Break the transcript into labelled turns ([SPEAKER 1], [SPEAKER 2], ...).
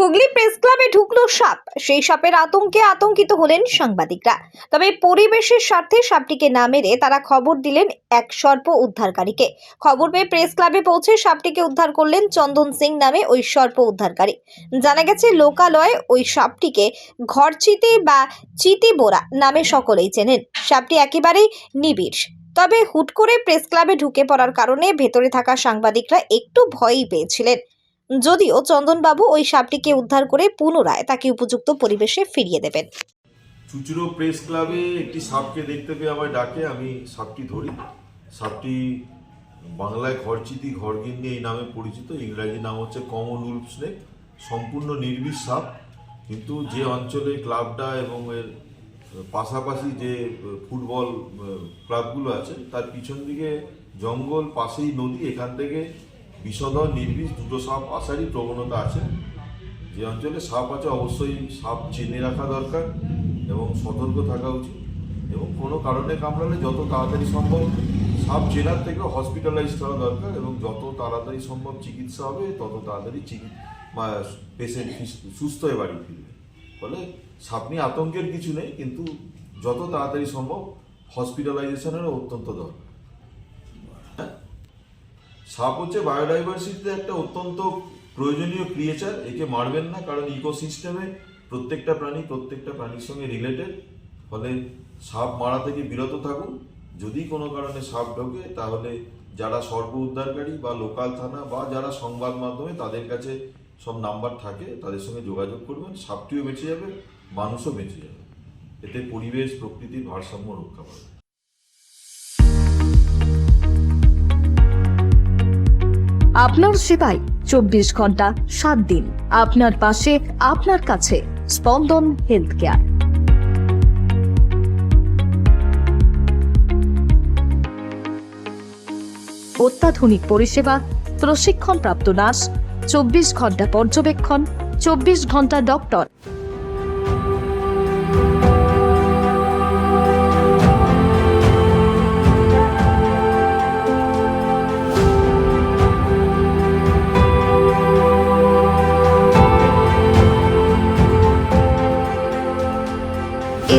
[SPEAKER 1] Hooghly press ক্লাবে ঢুকলো সাপ। সেই সাপের আতঙ্কে আতঙ্কিত হলেন সাংবাদিকরা। তবে পরিবেশের স্বার্থে সাপটিকে না মেরে তারা খবর দিলেন এক সর্প উদ্ধারকারীকে। খবর পেয়ে প্রেস ক্লাবে পৌঁছে সাপটিকে উদ্ধার করলেন চন্দন সিং নামে ওই সর্প উদ্ধারকারী। জানা গেছে, লোকালয়ে ওই সাপটিকে ঘরচিতে বা চিতি বোরা নামে সকলেই চেনেন। সাপটি একেবারেই নিবিড়। তবে হুট করে প্রেস ক্লাবে ঢুকে পড়ার কারণে ভেতরে থাকা সাংবাদিকরা একটু ভয়ই পেয়েছিলেন। যদিও চন্দনবাবু ওই সাপটিকে উদ্ধার করে পুনরায় তাকে উপযুক্ত পরিবেশে ফিরিয়ে দেবেন।
[SPEAKER 2] চুচুড়ো প্রেস ক্লাবে একটি সাপকে দেখতে পেয়ে আমায় ডাকে, আমি সাপটি ধরি। সাপটি বাংলায় ঘরচিতি, ঘরগিন্নি এই নামে পরিচিত, ইংরাজি নাম হচ্ছে কমন উল্ফ স্নেক, সম্পূর্ণ নির্বিষ সাপ। কিন্তু যে অঞ্চলে ক্লাবটা এবং এর পাশাপাশি যে ফুটবল ক্লাবগুলো আছে, তার পিছন দিকে জঙ্গল, পাশেই নদী, এখান থেকে বিষধর নির্বিষ দুটো সাপ আসারই প্রবণতা আছে। যে অঞ্চলে সাপ আছে অবশ্যই সাপ চিনে রাখা দরকার এবং সতর্ক থাকা উচিত। এবং কোনো কারণে কামড়ালে যত তাড়াতাড়ি সম্ভব সাপ চেনার থেকে হসপিটালাইজ করা দরকার এবং যত তাড়াতাড়ি সম্ভব চিকিৎসা হবে, তত তাড়াতাড়ি পেশেন্ট সুস্থ হয়ে বাড়ি ফিরবে। ফলে সাপ নিয়ে আতঙ্কের কিছু নেই, কিন্তু যত তাড়াতাড়ি সম্ভব হসপিটালাইজেশনেরও অত্যন্ত দরকার। সাপ হচ্ছে বায়োডাইভার্সিটিতে একটা অত্যন্ত প্রয়োজনীয় ক্রিয়েচার একে মারবেন না, কারণ ইকোসিস্টেমে প্রত্যেকটা প্রাণী প্রত্যেকটা প্রাণীর সঙ্গে রিলেটেড ফলে সাপ মারা থেকে বিরত থাকুন। যদি কোনো কারণে সাপ ঢোকে, তাহলে যারা সর্ব উদ্ধারকারী বা লোকাল থানা বা যারা সংবাদ মাধ্যমে তাদের কাছে সব নাম্বার থাকে, তাদের সঙ্গে যোগাযোগ করবেন। সাপটিও বেঁচে যাবে, মানুষও বেঁচে যাবে। এতে পরিবেশ, প্রকৃতির ভারসাম্য রক্ষা পাবে।
[SPEAKER 3] আপনার সেবায় চব্বিশ ঘণ্টা সাত দিন। আপনার পাশে, আপনার কাছে স্পন্দন হেলথ কেয়ার অত্যাধুনিক পরিষেবা, প্রশিক্ষণপ্রাপ্ত নার্স, চব্বিশ ঘণ্টা পর্যবেক্ষণ, চব্বিশ ঘণ্টা doctor.